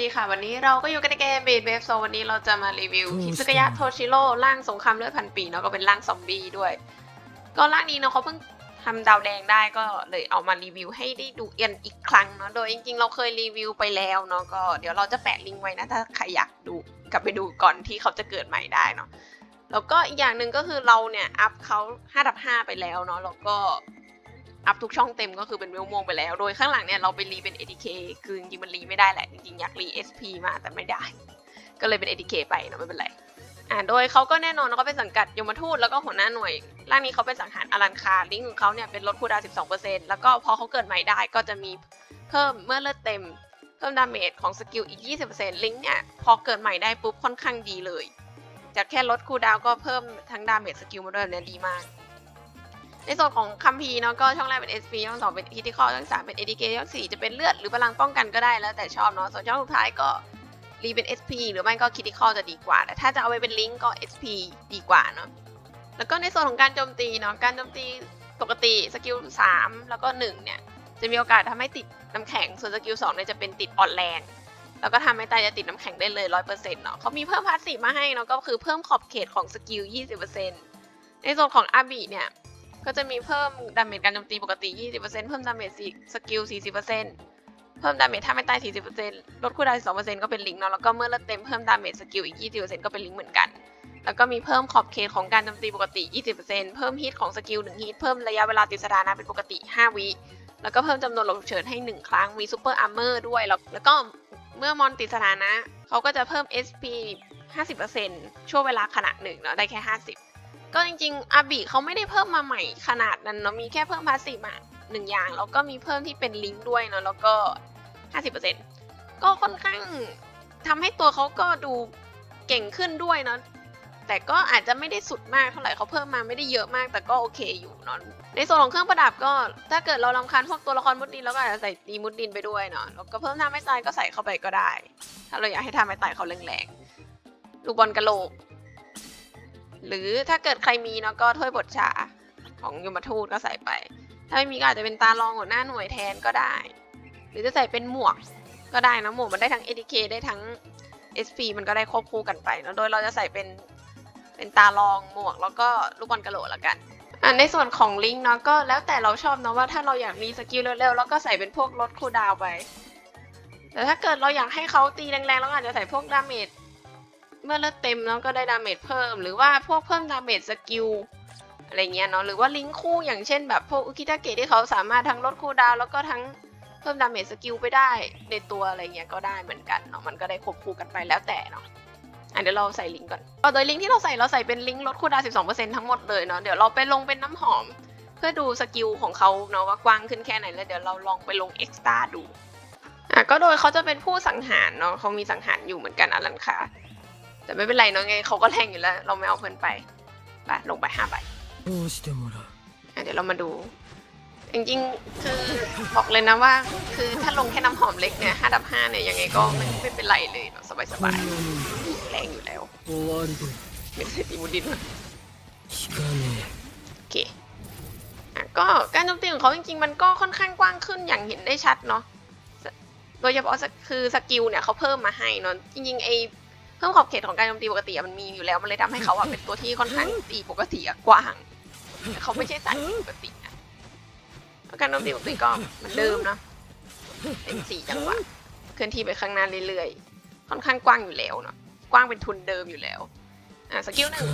ดีค่ะ วันนี้เราก็อยู่กันในเกมเบดเบฟโซวันนี้เราจะมารีวิวฮิซึกายะโทชิโร่ร่างสงครามเลือดพันปีเนาะก็เป็นร่างซอมบี้ด้วย ก็ร่างนี้เนาะเขาเพิ่งทำดาวแดงได้ก็เลยเอามารีวิวให้ได้ดูเอียนอีกครั้งเนาะโดยจริงๆ เราเคยรีวิวไปแล้วเนาะก็เดี๋ยวเราจะแปะลิงก์ไว้นะถ้าใครอยากดูกลับไปดูก่อนที่เขาจะเกิดใหม่ได้เนาะแล้วก็อีกอย่างหนึ่งก็คือเราเนี่ยอัพเขา5ดับ5ไปแล้วเนาะแล้วก็ อัพทุกช่องเต็มก็คือเป็นเวลม่วงไปแล้ว โดยข้างหลังเนี่ยเราไปรีเป็น ATK คือจริงๆมันรีไม่ได้แหละ จริงๆอยากรี SP มาแต่ไม่ได้ ก็เลยเป็น ATK ไปเนอะไม่เป็นไรอ่าโดยเขาก็แน่นอนเขาเป็นสังกัดยมทูตแล้วก็หัวหน้าหน่วย ร่างนี้เขาเป็นสังหารอลันคาลิงของเขาเนี่ยเป็นลดคูดาวน์12%แล้วก็พอเขาเกิดใหม่ได้ก็จะมีเพิ่มเมื่อเลือดเต็ม เพิ่มดาเมจของสกิลอีก 20%ลิงก์เนี่ยพอเกิดใหม่ได้ปุ๊บค่อนข้างดีเลย จากแค่ลดคูดาวก็เพิ่มทั้งดาเมจสกิลมาด้วยเนี่ยดีมาก ในส่วนของคัมพีร์เนาะก็ช่องแรกเป็น SP ช่องสองเป็น critical ช่องสามเป็น ADK ช่องสี่จะเป็นเลือดหรือพลังป้องกันก็ได้แล้วแต่ชอบเนาะส่วนช่องสุดท้ายก็รีเป็น SP หรือไม่ก็ critical จะดีกว่าแต่ถ้าจะเอาไปเป็นลิงก์ก็ SP ดีกว่าเนาะแล้วก็ในส่วนของการโจมตีเนาะการโจมตีปกติสกิล3แล้วก็1เนี่ยจะมีโอกาสทำให้ติดน้ำแข็งส่วนสกิล2เนี่ยจะเป็นติดอ่อนแรงแล้วก็ทำให้ตายจะติดน้ำแข็งได้เลย100%เปอร์เซ็นต์เนาะเขามีเพิ่มพาสซีฟมาให้เนาะก็คือเพิ่มขอบเขตของสกิล20%ในส่วนของอาบีเนี่ย ก็จะมีเพิ่มดาเมจการโจมตีปกติ 20%เพิ่มดาเมจสกิล 40%เพิ่มดาเมจถ้าไม่ตาย 40%ลดคูลดาวน์2%ก็เป็นลิงก์เนาะ แล้วก็เมื่อเลือดเต็มเพิ่มดาเมจสกิลอีก 20%ก็เป็นลิงก์เหมือนกัน แล้วก็มีเพิ่มขอบเขตของการโจมตีปกติ 20%เพิ่มฮิตของสกิล1ฮิตเพิ่มระยะเวลาติดสถานะเป็นปกติ 5 วิ แล้วก็เพิ่มจำนวนหลบฉุกเฉินให้ 1 ครั้ง มีซูเปอร์อาร์เมอร์ด้วย แล้วแล้วก็เมื่อมอนติดสถานะเขาก็จะเพิ่ม SP 50%ช่วงเวลาขณะหนึ่งเนาะ ได้แค่ 50 ก็จริงๆอาบีเขาไม่ได้เพิ่มมาใหม่ขนาดนั้นเนาะมีแค่เพิ่มพาสซีฟมาหนึ่งอย่าง แล้วก็มีเพิ่มที่เป็นลิงก์ด้วยเนาะแล้วก็ 50%ก็ค่อนข้างทำให้ตัวเขาก็ดูเก่งขึ้นด้วยเนาะแต่ก็อาจจะไม่ได้สุดมากเท่าไหร่เขาเพิ่มมาไม่ได้เยอะมาก แต่ก็โอเคอยู่เนาะในส่วนของเครื่องประดับก็ถ้าเกิดเราลำคาญพวกตัวละครมุดดินเราก็อาจจะใส่ตีมุดดินไปด้วยเนาะแล้วก็เพิ่มท่าไม่ตายก็ใส่เข้าไปก็ได้ ถ้าเราอยากให้ท่าไม่ตายเขาแรงๆลูกบอลกระโหลก หรือถ้าเกิดใครมีเนาะก็ถ้วยบทชาของยมทูตก็ใส่ไป ถ้าไม่มีก็อาจจะเป็นตารองหัวหน้าหน่วยแทนก็ได้ หรือจะใส่เป็นหมวกก็ได้นะหมวกมันได้ทั้ง ADK ได้ทั้ง SP มันก็ได้ควบคู่กันไปเนาะโดยเราจะใส่เป็นเป็นตารองหมวกแล้วก็ลูกบอลกระโหลกละกันอะในส่วนของลิงก์เนาะก็แล้วแต่เราชอบเนาะว่าถ้าเราอยากมีสกิลเร็วๆแล้วก็ใส่เป็นพวกลดคูดาวไปแต่ถ้าเกิดเราอยากให้เขาตีแรงๆแล้วอาจจะใส่พวกดาเมจ เมื่อเลือดเต็มเนาะก็ได้ดาเมจเพิ่ม หรือว่าพวกเพิ่มดาเมจสกิลอะไรเงี้ยเนาะหรือว่าลิงคู่อย่างเช่นแบบพวกอุคิตาเกะที่เขาสามารถทั้งลดคูลดาวแล้วก็ทั้งเพิ่มดาเมจสกิลไปได้ในตัวอะไรเงี้ยก็ได้เหมือนกันเนาะมันก็ได้ควบคู่กันไปแล้วแต่เนาะอะเดี๋ยวเราใส่ลิงก์ก่อนก็โดยลิงก์ที่เราใส่เราใส่เป็นลิงก์ลดคูลดาวน์12%ทั้งหมดเลยเนาะเดี๋ยวเราไปลงเป็นน้ำหอม เพื่อดูสกิลของเขาเนาะว่ากว้างขึ้นแค่ไหนแล้วเดี๋ยวเราลองไปลงเอ็กซ์ตาดูอะก็โดยเขาจะเป็นผู้สังหารเนาะเขามีสังหารอยู่เหมือนกันอลันคา แต่ไม่เป็นไรเนาะไงเขาก็แรงอยู่แล้ว เราไม่เอาเพื่อนไปไปลงไปห้าใบ どうしてもらう อ่ะเดี๋ยวเรามาดู จริงๆ คือบอกเลยนะว่า คือถ้าลงแค่น้ำหอมเล็กเนี่ยห้าดับห้าเนี่ยยังไงก็ไม่ไม่เป็นไรเลยเนาะสบาย こんなのに ๆแรงอยู่แล้ว 終わりで ไม่ใช่ตีบุดินมา 聞かね โอเคอ่ะก็การโจมตีของเขาจริงๆ มันก็ค่อนข้างกว้างขึ้นอย่างเห็นได้ชัดเนาะสโดยเฉพาะสคือสกิลเนี่ยเขาเพิ่มมาให้เนาะจริงๆไอ เครื่มขอบเขตของการโจมตีปกติมันมีอยู่แล้วมันเลยทำให้เขาเป็นตัวที่ค่อนข้างตีปกติกว้างเขาไม่ใช่สายตีปกติการโจมตีปกติก็เมันเดิมเนาะเป็นสี่จังหวะเคลื่อนที่ไปข้างหน้าเรื่อยๆค่อนข้างกว้างอยู่แล้วเนาะกว้างเป็นทุนเดิมอยู่แล้วอะสกิลหนึ่ง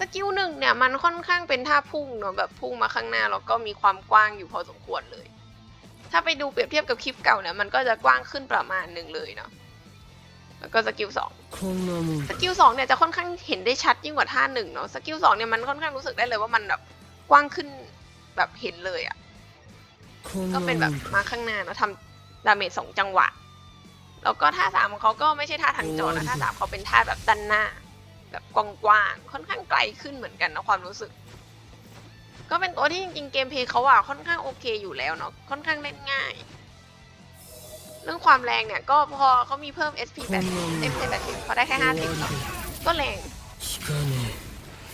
สกิลหนึ่งเนี่ยมันค่อนข้างเป็นท่าพุ่งเนาะแบบพุ่งมาข้างหน้าแล้วก็มีความกว้างอยู่พอสมควรเลย ถ้าไปดูเปรียบเทียบกับคลิปเก่าเนี่ยมันก็จะกว้างขึ้นประมาณหนึ่งเลยเนาะ ก็สกิลสองสกิลสองเนี่ยจะค่อนข้างเห็นได้ชัดยิ่งกว่าท่าหนึ่งเนาะสกิลสองเนี่ยมันค่อนข้างรู้สึกได้เลยว่ามันแบบกว้างขึ้นแบบเห็นเลยอะ่ะก็เป็นแบบมาข้างหน้าเนาะทำดาเมจสองจังหวะ แล้วก็ท่าสามของเขาก็ไม่ใช่ท่าทางจอนะท่าสามเขาเป็นท่าแบบด้านหน้า แบบกว้างๆค่อนข้างไกลขึ้นเหมือนกันนะความรู้สึก ก็เป็นตัวที่จริงๆเกมเพย์เขาอะค่อนข้างโอเคอยู่แล้วเนาะค่อนข้างเล่นง่าย เรื่องความแรงเนี่ยก็พอเขามีเพิ่ม SP 80 MP 80เขาได้แค่ 50 ก็แรง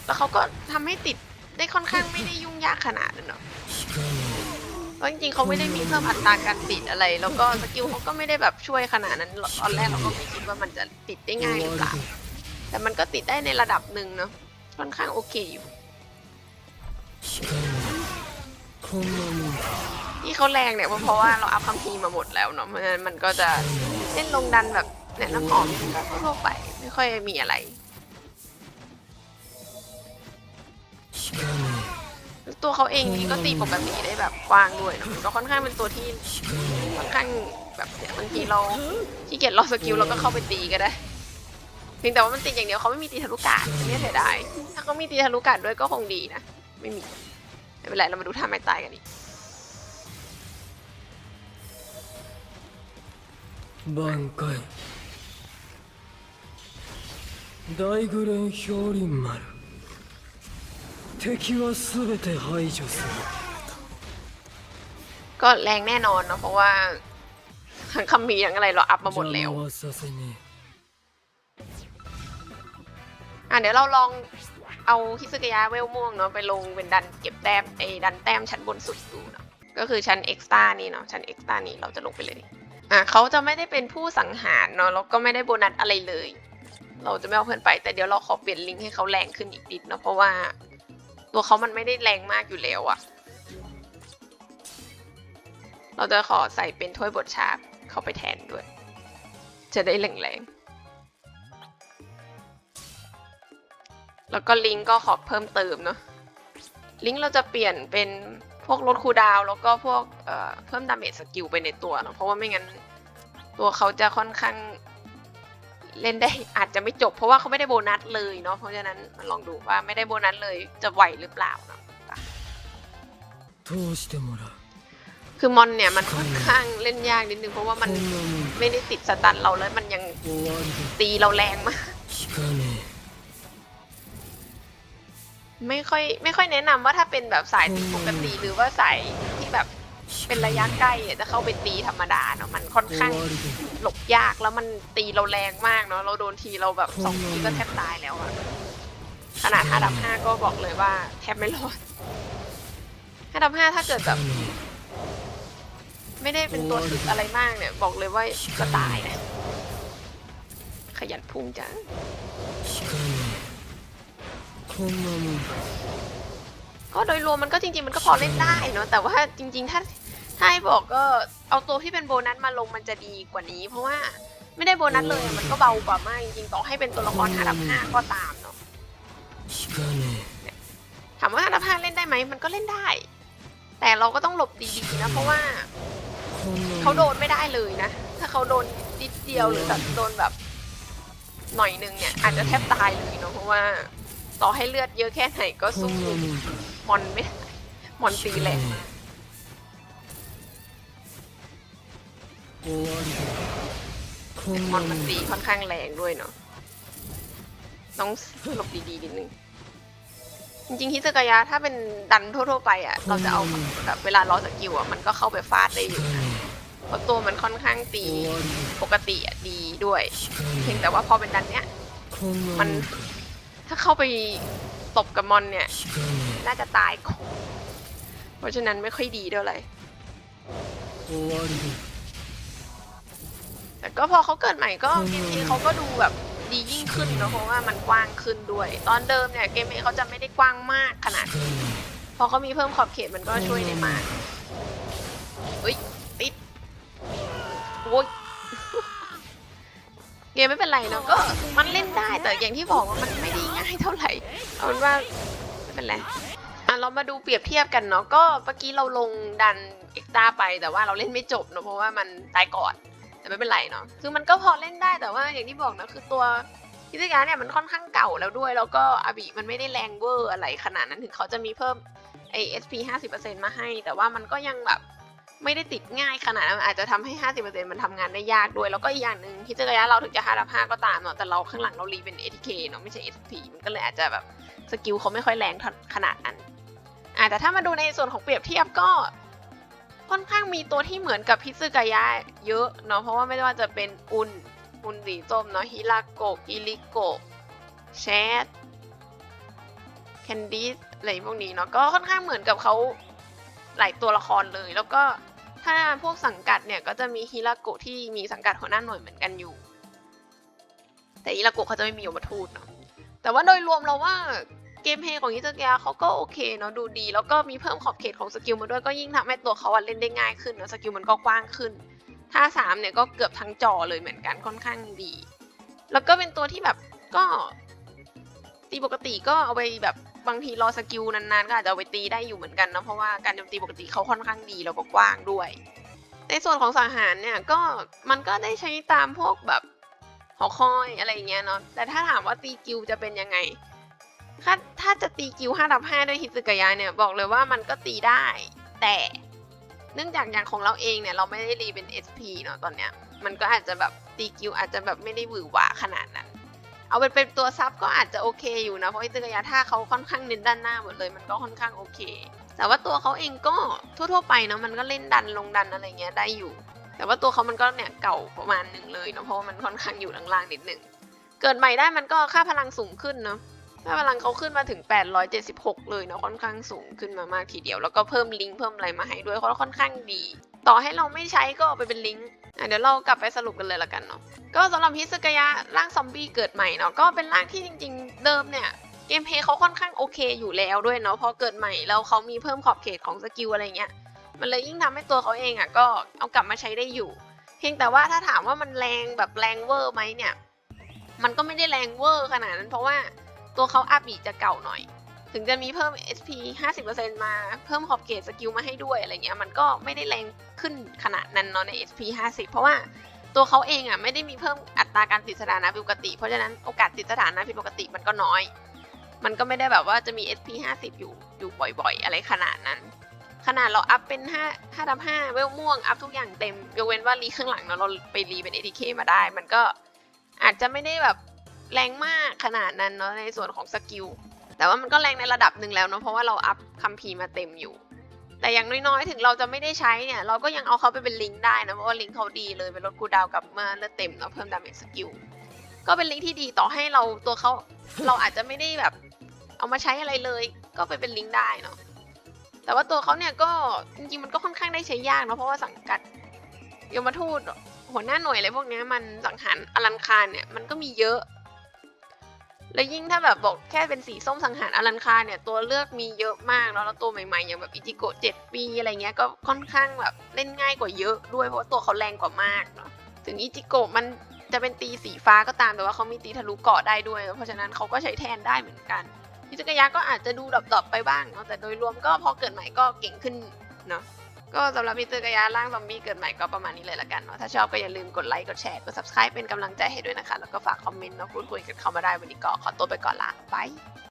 แล้วเขาก็ทำให้ติดได้ค่อนข้างไม่ได้ยุ่งยากขนาดนั้นเนาะเพราะจริงๆเขาไม่ได้มีเพิ่มอัตราการติดอะไร แล้วก็สกิลเขาก็ไม่ได้แบบช่วยขนาดนั้นตอนแรกเราก็ไม่คิดว่ามันจะติดได้ง่ายหรือเปล่าแต่มันก็ติดได้ในระดับหนึ่งเนาะค่อนข้างโอเคอยู่ ที่เขาแรงเนี่ยเพราะว่าเราอัพคัมภีร์มาหมดแล้วเนาะเพราะฉะนั้นมันก็จะเล่นลงดันแบบเนี่ยน้ำหอมก็ทั่วไปไม่ค่อยมีอะไรตัวเขาเองก็ตีปกติได้แบบกว้างด้วยนะก็ค่อนข้างเป็นตัวที่ค่อนข้างแบบเนี่ยบางทีเราขี้เกียจรอสกิลเราก็เข้าไปตีก็ได้เพียงแต่ว่ามันตีอย่างเดียวเขาไม่มีตีทะลุกาดนี่เสียดายถ้าเขามีตีทะลุกาดด้วยก็คงดีนะ ไม่มีไม่เป็นไรเรามาดูท่าไม้ตายกันอีก 挽回大グレン氷林丸敵は全て排除する ก็แรงแน่นอนเนาะเพราะว่าทั้งคัมภีร์ทั้งอะไรเราอัพมาหมดแล้ว 邪魔はさせね อ่ะเดี๋ยวเราลองเอาฮิซึกายะเวลม่วงเนาะไปลงเป็นดันเก็บแต้มไอ้ดันแต้มชั้นบนสุดดูเนาะก็คือชั้นเอ็กซ์ตร้านี่เนาะชั้นเอ็กซ์ตร้านี่เราจะลงไปเลย อะเขาจะไม่ได้เป็นผู้สังหารเนาะแล้วก็ไม่ได้โบนัสอะไรเลย เราจะไม่เอาเพื่อนไป แต่เดี๋ยวเราขอเปลี่ยนลิงก์ให้เขาแรงขึ้นอีกนิดเนาะเพราะว่า ตัวเขามันไม่ได้แรงมากอยู่แล้วอะเราจะขอใส่เป็นถ้วยบทชาร์เข้าไปแทนด้วย จะได้แรงๆแล้วก็ลิงก์ก็ขอเพิ่มเติมเนาะลิงก์เราจะเปลี่ยนเป็น พวกลดคูดาว แล้วก็พวกเเพิ่มดาเมจสกิลไปในตัวเนาะเพราะว่าไม่งั้นตัวเขาจะค่อนข้างเล่นได้อาจจะไม่จบ เพราะว่าเขาไม่ได้โบนัสเลยเนาะเพราะฉะนั้นลองดูว่าไม่ได้โบนัสเลยจะไหวหรือเปล่าเนาะคือมอนเนี่ยมันค่อนข้างเล่นยากนิดนึงเพราะว่ามันไม่ได้ติดสตันเราเลยมันยังตีเราแรงมาก ไม่ค่อยไม่ค่อยแนะนำว่าถ้าเป็นแบบสายตีปกติหรือว่าสายที่แบบเป็นระยะใกล้จะเข้าไปตีธรรมดาเนาะมันค่อนข้างหลบยากแล้วมันตีเราแรงมากเนาะเราโดนทีเราแบบสองทีก็แทบตายแล้วอะขนาดห้าดับห้าก็บอกเลยว่าแทบไม่รอดห้าดับห้าถ้าเกิดแบบ ไม่ได้เป็นตัวถึกอะไรมากเนี่ย บอกเลยว่าก็ตายนะขยันพุ่งจ้ง ก็โดยรวมมันก็จริง ๆ มันก็พอเล่นได้เนาะแต่ว่าจริง ๆ ถ้าถ้าให้บอกก็เอาตัวที่เป็นโบนัสมาลงมันจะดีกว่านี้ เพราะว่าไม่ได้โบนัสเลยมันก็เบากว่ามากจริงๆต่อให้เป็นตัวละครระดับห้าก็ตามเนาะถามว่าราดับห้าเล่นได้ไหมมันก็เล่นได้ แต่เราก็ต้องหลบดีๆนะเพราะว่าเขาโดนไม่ได้เลยนะ ถ้าเขาโดนนิดเดียวหรือแบบโดนแบบหน่อยนึงเนี่ยอาจจะแทบตายเลยเนาะเพราะว่า ต่อให้เลือดเยอะแค่ไหนก็สู้มอนไม่มอนตีแหลกมอนมันตีค่อนข้างแรงด้วยเนาะต้องหลบดีๆนิดนึงจริงๆฮิสกายะถ้าเป็นดันทั่วๆไปอะเราจะเอาแบบเวลาล้อสกิลอะมันก็เข้าไปฟาดได้อยู่เพราะตัวมันค่อนข้างตีปกติอะดีด้วย เพียงแต่ว่าพอเป็นดันเนี้ยมัน ถ้าเข้าไปตบกับมอนเนี่ย น่าจะตายก่อนเพราะฉะนั้นไม่ค่อยดีเท่าไหร่แต่ก็พอเขาเกิดใหม่ก็เกมเอเขาก็ดูแบบดียิ่งขึ้นนะเพราะว่ามันกว้างขึ้นด้วย ตอนเดิมเนี่ยเกมเขาจะไม่ได้กว้างมากขนาดพอเขามีเพิ่มขอบเขตมันก็ช่วยได้มากอุ้ยติดโอ้ยเกมไม่เป็นไรเนาะก็มันเล่นได้แต่อย่างที่บอกว่ามันไม่ได้ ง่ายเท่าไหร่ เอาเป็นว่าไม่เป็นไรอะเรามาดูเปรียบเทียบกันเนาะก็เมื่อกี้เราลงดันเอ็กซ์ตาไปแต่ว่าเราเล่นไม่จบเนอะเพราะว่ามันตายก่อนแต่ไม่เป็นไรเนาะคือมันก็พอเล่นได้แต่ว่าอย่างที่บอกนะคือตัวพิซยารเนี่ยมันค่อนข้างเก่าแล้วด้วย แล้วก็อาบิมันไม่ได้แรงเวอร์อะไรขนาดนั้นถึงเขาจะมีเพิ่มไอเอสพีห้าสิบเปอร์เซ็นต์มาให้ แต่ว่ามันก็ยังแบบ ไม่ได้ติดง่ายขนาดนั้นอาจจะทำให้ห้าสิบเปอร์เซ็นต์มันทำงานได้ยากด้วย แล้วก็อีกอย่างหนึ่งพิจารณาเราถึงจะห้าดับห้าก็ตามเนาะแต่เราข้างหลังเรารีเป็นเอทีเคเนาะไม่ใช่เอสพีมันก็เลยอาจจะแบบสกิลเขาไม่ค่อยแรงขนาดนั้นอ่าแต่ถ้ามาดูในส่วนของเปรียบเทียบก็ค่อนข้างมีตัวที่เหมือนกับพิซึกายะเยอะเนาะเพราะว่าไม่ว่าจะเป็นอุนอุนสีส้มเนาะฮิราโกะอิริโกะแชทแคนดิสอะไรพวกนี้เนาะก็ค่อนข้างเหมือนกับเขาหลายตัวละครเลย แล้วก็ ถ้าพวกสังกัดเนี่ยก็จะมีฮิราโกะที่มีสังกัดหัวหน้าหน่วยเหมือนกันอยู่ แต่ฮิราโกะเขาจะไม่มียมทูตเนาะแต่ว่าโดยรวมเราว่าเกมเพลย์ของฮิซากะเขาก็โอเคเนาะดูดี แล้วก็มีเพิ่มขอบเขตของสกิลมาด้วยก็ยิ่งทำให้ตัวเขาเล่นได้ง่ายขึ้นเนาะสกิลมันก็กว้างขึ้นท่าสามเนี่ยก็เกือบทั้งจอเลยเหมือนกันค่อนข้างดี แล้วก็เป็นตัวที่แบบก็ตีปกติก็เอาไปแบบ บางทีรอสกิลนานๆ ก็อาจจะเอาไปตีได้อยู่เหมือนกันนะเพราะว่าการโจมตีปกติเขาค่อนข้างดีแล้วก็กว้างด้วย ในส่วนของสังหารเนี่ยก็มันก็ได้ใช้ตามพวกแบบหอคอยอะไรอย่างเงี้ยเนาะแต่ถ้าถามว่าตีกิลจะเป็นยังไงถ้าถ้าจะตีกิล5ดับ5ด้วยฮิซึกายะเนี่ยบอกเลยว่ามันก็ตีได้ แต่เนื่องจากอย่างของเราเองเนี่ยเราไม่ได้รีเป็น SP เนาะตอนเนี้ยมันก็อาจจะแบบตีกิลอาจจะแบบไม่ได้หวือหวาขนาดนั้น เอาเป็นเป็นตัวซับก็อาจจะโอเคอยู่นะ เพราะอิตากายะถ้าเขาค่อนข้างเน้นด้านหน้าหมดเลย มันก็ค่อนข้างโอเค แต่ว่าตัวเขาเองก็ทั่วๆไปเนาะมันก็เล่นดันลงดันอะไรเงี้ยได้อยู่ แต่ว่าตัวเขามันก็เนี่ยเก่าประมาณหนึ่งเลยเนาะเพราะว่ามันค่อนข้างอยู่ล่างๆนิดหนึ่งเกิดใหม่ได้มันก็ค่าพลังสูงขึ้นเนาะค่าพลังเขาขึ้นมาถึง 876 เลยเนาะค่อนข้างสูงขึ้นมามากทีเดียว แล้วก็เพิ่มลิงก์เพิ่มอะไรมาให้ด้วยเขาค่อนข้างดี ต่อให้เราไม่ใช้ก็เอาไปเป็นลิงก์ อะเดี๋ยวเรากลับไปสรุปกันเลยละกันเนาะก็สำหรับฮิสกยะร่างซอมบี้เกิดใหม่เนาะก็เป็นร่างที่จริง ๆ เดิมเนี่ยเกมเพลย์เขาค่อนข้างโอเคอยู่แล้วด้วยเนาะพอเกิดใหม่แล้วเขามีเพิ่มขอบเขตของสกิลอะไรเงี้ยมันเลยยิ่งทำให้ตัวเขาเองอะก็เอากลับมาใช้ได้อยู่ เพียงแต่ว่าถ้าถามว่ามันแรงแบบแรงเวอร์ไหมเนี่ย มันก็ไม่ได้แรงเวอร์ขนาดนั้นเพราะว่าตัวเขาอาบีจะเก่าหน่อย ถึงจะมีเพิ่ม SP 50%มาเพิ่มขอบเขตสกิลมาให้ด้วยอะไรเงี้ยมันก็ไม่ได้แรงขึ้นขนาดนั้นเนาะใน SP 50 เพราะว่าตัวเขาเองอะไม่ได้มีเพิ่มอัตราการติดสถานะผิดปกติ เพราะฉะนั้นโอกาสติดสถานะผิดปกติมันก็น้อย มันก็ไม่ได้แบบว่าจะมี SP 50 อยู่อยู่บ่อยๆ อะไรขนาดนั้น ขนาดเราอัพเป็น 5 5ดับ5เวลม่วงอัพทุกอย่างเต็มยกเว้นว่ารีข้างหลังเนาะเราไปรีเป็น ATK มาได้ มันก็อาจจะไม่ได้แบบแรงมากขนาดนั้นเนาะในส่วนของสกิล แต่ว่ามันก็แรงในระดับหนึ่งแล้วเนาะเพราะว่าเราอัพคัมภีร์มาเต็มอยู่ แต่อย่างน้อยๆ ถึงเราจะไม่ได้ใช้เนี่ยเราก็ยังเอาเขาไปเป็นลิงก์ได้นะเพราะว่าลิงก์เขาดีเลยเป็นลดคูดาวกับเมื่อเลือดเต็มเนาเพิ่มดาเมจสกิลก็เป็นลิงก์ที่ดีต่อให้เราตัวเขาเราอาจจะไม่ได้แบบเอามาใช้อะไรเลย ก็ไปเป็นลิงก์ได้เนาะแต่ว่าตัวเขาเนี่ยก็จริงๆมันก็ค่อนข้างได้ใช้ยากเนาะเพราะว่าสังกัดยมทูตหัวหน้าหน่วยอะไรพวกเนี้ยมันสังหารอลันคารเนี่ยมันก็มีเยอะ แล้วยิ่งถ้าแบบบอกแค่เป็นสีส้มสังหารอลันคารเนี่ยตัวเลือกมีเยอะมากแล้วแล้วตัวใหม่ๆอย่างแบบอิจิโกะเจ็ดปีอะไรเงี้ยก็ค่อนข้างแบบเล่นง่ายกว่าเยอะด้วยเพราะว่าตัวเขาแรงกว่ามากเนาะถึงอิจิโกะมันจะเป็นตีสีฟ้าก็ตามแต่ว่าเขามีตีทะลุเกาะได้ด้วย เพราะฉะนั้นเขาก็ใช้แทนได้เหมือนกันฮิซากายะก็อาจจะดูดรอปๆไปบ้างเนาะแต่โดยรวมก็พอเกิดใหม่ก็เก่งขึ้นเนาะ ก็สำหรับฮิซากายะร่างซอมบี้เกิดใหม่ก็ประมาณนี้เลยละกันเนาะถ้าชอบก็อย่าลืมกดไลค์กดแชร์กด subscribe เป็นกำลังใจให้ด้วยนะคะ แล้วก็ฝากคอมเมนต์เนาะพูดคุยกันเข้ามาได้วันนี้ก็ขอตัวไปก่อนละบาย